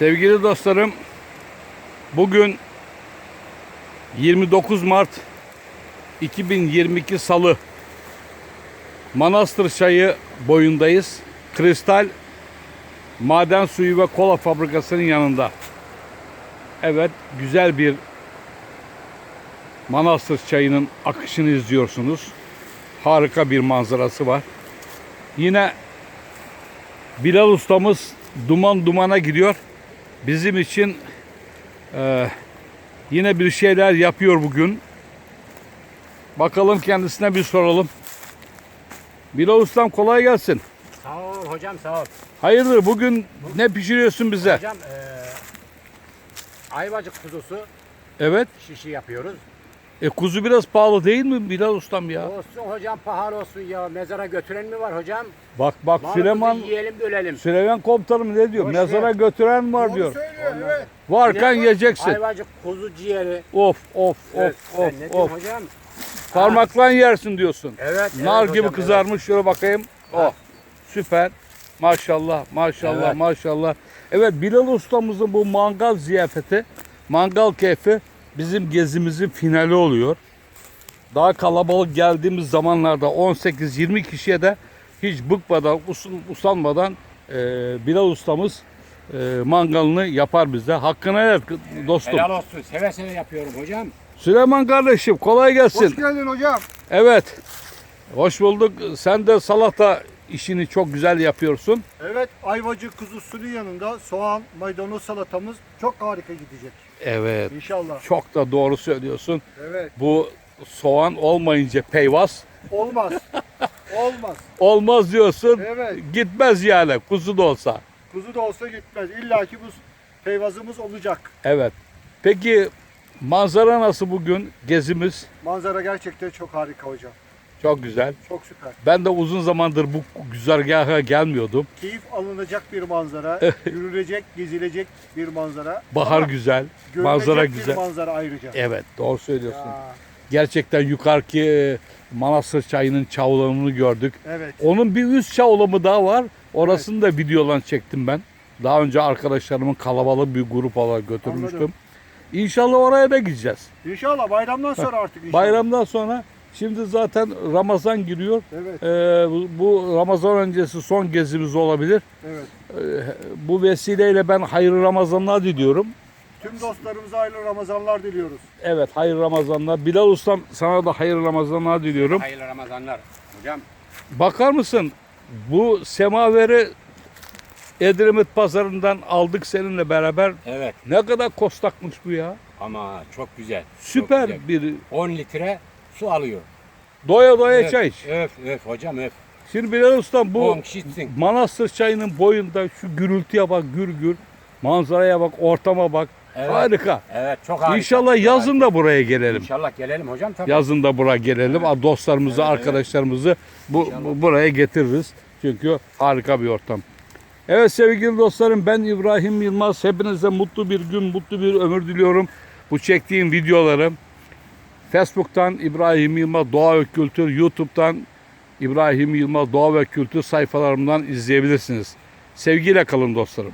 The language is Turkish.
Sevgili dostlarım, bugün 29 Mart 2022 Salı Manastır Çayı boyundayız. Kristal Maden Suyu ve Kola Fabrikası'nın yanında. Evet, güzel bir Manastır Çayı'nın akışını izliyorsunuz. Harika bir manzarası var. Yine Bilal ustamız duman dumana gidiyor. Bizim için e, yine bir şeyler yapıyor bugün. Bakalım kendisine bir soralım. Bilal ustam kolay gelsin. Sağ ol hocam sağ ol. Hayırdır bugün ne pişiriyorsun bize? Hocam eee ayvacık kuzusu Evet. şişi yapıyoruz. E kuzu biraz pahalı değil mi Bilal ustam ya? Olsun hocam pahalı olsun ya. Mezara götüren mi var hocam? Bak bak Malımızı Süleyman yiyelim bölelim. Süleyman komutanım ne diyor? Boş Mezara ver. götüren var diyor. söylüyor evet. Varken de yiyeceksin. Ayvacık kuzu ciğeri. Of of Evet, of ne of. hocam? Parmakla yersin diyorsun. Evet. Nar evet gibi hocam, kızarmış şöyle bakayım. Oh süper. Maşallah maşallah Evet. maşallah. Evet Bilal ustamızın bu mangal ziyafeti, mangal keyfi bizim gezimizin finali oluyor. Daha kalabalık geldiğimiz zamanlarda 18-20 kişiye de hiç bıkmadan, usanmadan e, Bilal ustamız e, mangalını yapar bize. Hakkını helal Evet. dostum. Helal olsun. Seve seve yapıyorum hocam. Süleyman kardeşim kolay gelsin. Hoş geldin hocam. Evet. Hoş bulduk. Sen de salata işini çok güzel yapıyorsun. Evet ayvacı kuzusunun yanında soğan, maydanoz salatamız çok harika gidecek. Evet. İnşallah. Çok da doğru söylüyorsun. Evet. Bu soğan olmayınca peyvas Olmaz. Olmaz. olmaz diyorsun. Evet. Gitmez yani kuzu da olsa. Kuzu da olsa gitmez. İlla ki bu peyvazımız olacak. Evet. Peki manzara nasıl bugün gezimiz? Manzara gerçekten çok harika hocam. Çok güzel. Çok süper. Ben de uzun zamandır bu güzergaha gelmiyordum. Keyif alınacak bir manzara. yürünecek, gezilecek bir manzara. Bahar Ama güzel, manzara bir güzel. manzara ayrıca. Evet, doğru söylüyorsun. Ya, Gerçekten yukarıki e, Manastır çayının çavlarını gördük. evet. Onun bir üst çavlamı daha var. Orasını da videolan çektim ben. Daha önce arkadaşlarımın kalabalık bir grup olarak götürmüştüm. Anladım. İnşallah oraya da gideceğiz. İnşallah bayramdan sonra artık inşallah. Bayramdan sonra şimdi zaten Ramazan giriyor. Evet. Ee, bu- Ramazan öncesi son gezimiz olabilir. Evet. Ee, bu vesileyle ben hayırlı Ramazanlar diliyorum. Tüm dostlarımıza hayırlı Ramazanlar diliyoruz. Evet hayırlı Ramazanlar. Bilal Ustam sana da hayırlı Ramazanlar diliyorum. Hayırlı Ramazanlar. Hocam Bakar mısın? Bu semaveri Edremit pazarından aldık seninle beraber. evet Ne kadar kostakmış bu ya. ama çok güzel. Süper Çok güzel. bir 10 litre su alıyor. doya doya Öf, çay iç. Öf öf hocam öf. Şimdi Bilal Ustam bu 10 kişi içsin. Manastır çayının boyunda şu gürültüye bak gür gür. Manzaraya bak, ortama bak. Evet. Harika. Evet çok harika. İnşallah çok yazın harika. da buraya gelelim. İnşallah gelelim hocam tabii. Yazın da buraya gelelim. Dostlarımızı, Evet, evet. arkadaşlarımızı bu, İnşallah. bu- buraya getiririz. Çünkü harika bir ortam. Evet sevgili dostlarım ben İbrahim Yılmaz. Hepinize mutlu bir gün, mutlu bir ömür diliyorum. Bu çektiğim videoları Facebook'tan İbrahim Yılmaz Doğa ve Kültür, YouTube'dan İbrahim Yılmaz Doğa ve Kültür sayfalarımdan izleyebilirsiniz. Sevgiyle kalın dostlarım.